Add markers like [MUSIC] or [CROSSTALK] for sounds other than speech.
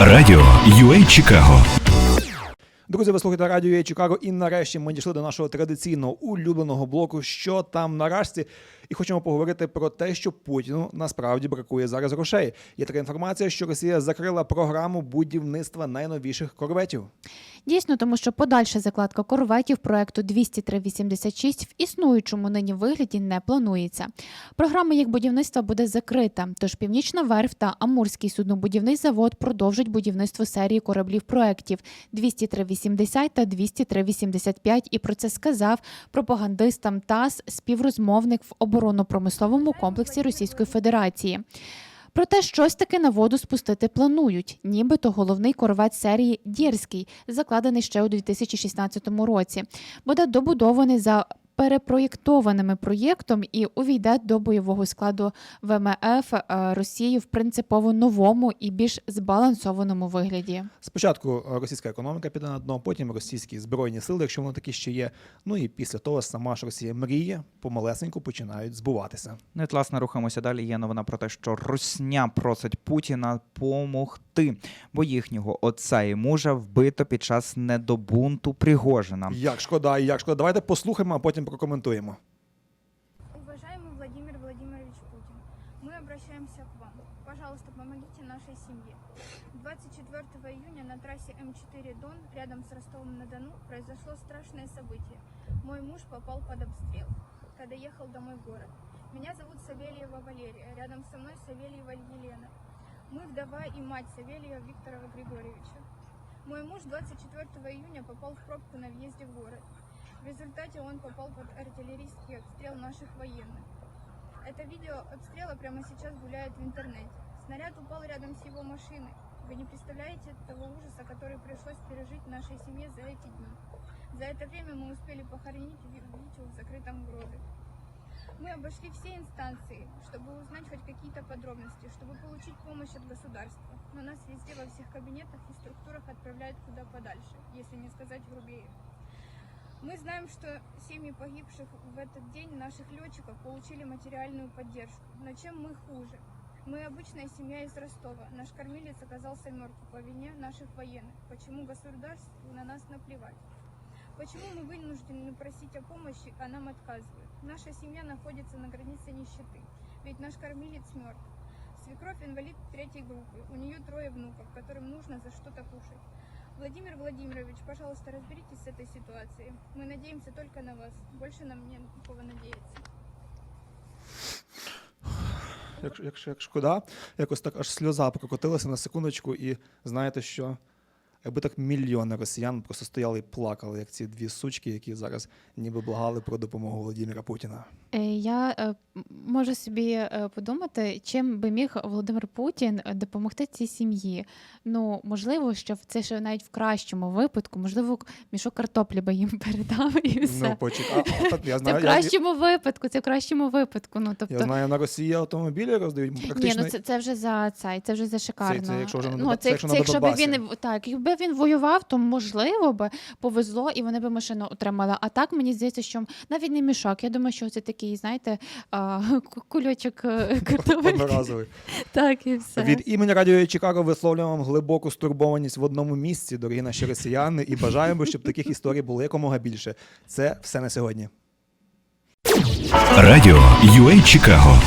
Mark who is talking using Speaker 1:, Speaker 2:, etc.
Speaker 1: Радіо UA Чикаго.
Speaker 2: Друзі, ви слухаєте радіо UA Чикаго, і нарешті ми дійшли до нашого традиційного улюбленого блоку, що там на рашці, і хочемо поговорити про те, що Путіну насправді бракує зараз грошей. Є така інформація, що Росія закрила програму будівництва найновіших корветів.
Speaker 3: Дійсно, тому що подальша закладка корветів проекту 20386 в існуючому нині вигляді не планується. Програма їх будівництва буде закрита, тож Північна верф та Амурський суднобудівний завод продовжать будівництво серії кораблів проектів 20380 та 20385, і про це сказав пропагандистам ТАСС співрозмовник в оборонно-промисловому комплексі Російської Федерації. Проте щось таки на воду спустити планують, нібито головний корвець серії Дєрський, закладений ще у 2016 році, буде добудований за перепроєктованими проєктом і увійде до бойового складу ВМФ е, Росії в принципово новому і більш збалансованому вигляді.
Speaker 2: Спочатку е, російська економіка піде на дно, потім російські збройні сили, якщо вони такі ще є. Ну і після того сама ж Росія мріє помалесеньку починають збуватися.
Speaker 4: Ну, і, власне, рухаємося далі. Є новина про те, що Русня просить Путіна помогти, бо їхнього отця і мужа вбито під час недобунту Пригожина.
Speaker 2: Як шкода, як шкода. Давайте послухаємо, а потім прокоментуємо.
Speaker 5: Уважаемый Владимир Владимирович Путин, мы обращаемся к вам. Пожалуйста, помогите нашей семье. 24 июня на трассе М4 Дон, рядом с Ростовом-на-Дону, произошло страшное событие. Мой муж попал под обстрел, когда ехал домой в город. Меня зовут Савельева Валерия, рядом со мной Савельева Елена. Мы вдова и мать Савельева Виктора Григорьевича. Мой муж 24 июня попал в пробку на въезде в город. Результате он попал под артиллерийский обстрел наших военных. Это видео обстрела прямо сейчас гуляет в интернете. Снаряд упал рядом с его машиной. Вы не представляете того ужаса, который пришлось пережить нашей семье за эти дни. За это время мы успели похоронить Ви- Витю в закрытом гробе. Мы обошли все инстанции, чтобы узнать хоть какие-то подробности, чтобы получить помощь от государства. Но нас везде во всех кабинетах и структурах отправляют куда подальше, если не сказать грубее. Мы знаем, что семьи погибших в этот день наших летчиков получили материальную поддержку. Но чем мы хуже? Мы обычная семья из Ростова. Наш кормилец оказался мертв по вине наших военных. Почему государству на нас наплевать? Почему мы вынуждены просить о помощи, а нам отказывают? Наша семья находится на границе нищеты, ведь наш кормилец мертв. Свекровь инвалид третьей группы, у нее трое внуков, которым нужно за что-то кушать. Владимир Владимирович, пожалуйста, разберитесь с этой ситуацией. Мы надеемся только на вас. Больше нам не на кого надеяться.
Speaker 2: Як, якщо, як шкода, якось так аж сльоза прокотилася на секундочку, і знаєте що? Якби так мільйони росіян просто стояли і плакали, як ці дві сучки, які зараз ніби благали про допомогу Володимира Путіна.
Speaker 3: Е, Я е, можу собі е, подумати, чим би міг Володимир Путін допомогти цій сім'ї. Ну, можливо, що це ще навіть в кращому випадку, можливо, мішок картоплі би їм [LAUGHS] передав і все.
Speaker 2: Ну. А, а, так, я
Speaker 3: це в
Speaker 2: я,
Speaker 3: кращому випадку, це в кращому випадку. Ну, тобто,
Speaker 2: я знаю, на Росії автомобілі роздають
Speaker 3: ні,
Speaker 2: практично.
Speaker 3: ну це, це вже за цей, це вже за шикарно.
Speaker 2: це якщо вже на
Speaker 3: ну, це,
Speaker 2: це якщо
Speaker 3: це
Speaker 2: на
Speaker 3: якщо б
Speaker 2: Донбасі.
Speaker 3: він так, якби він воював, то можливо би повезло і вони б машину отримали. А так мені здається, що навіть не мішок. Я думаю, що це такий, знаєте, [LAUGHS] кульочок е, [LAUGHS] картоплі. Так, і все.
Speaker 2: Від імені Радіо Чикаго висловлюємо вам глибоку стурбованість в одному місці, дорогі наші росіяни, і бажаємо, щоб таких історій було якомога більше. Це все на сьогодні.
Speaker 1: Радіо UA Чикаго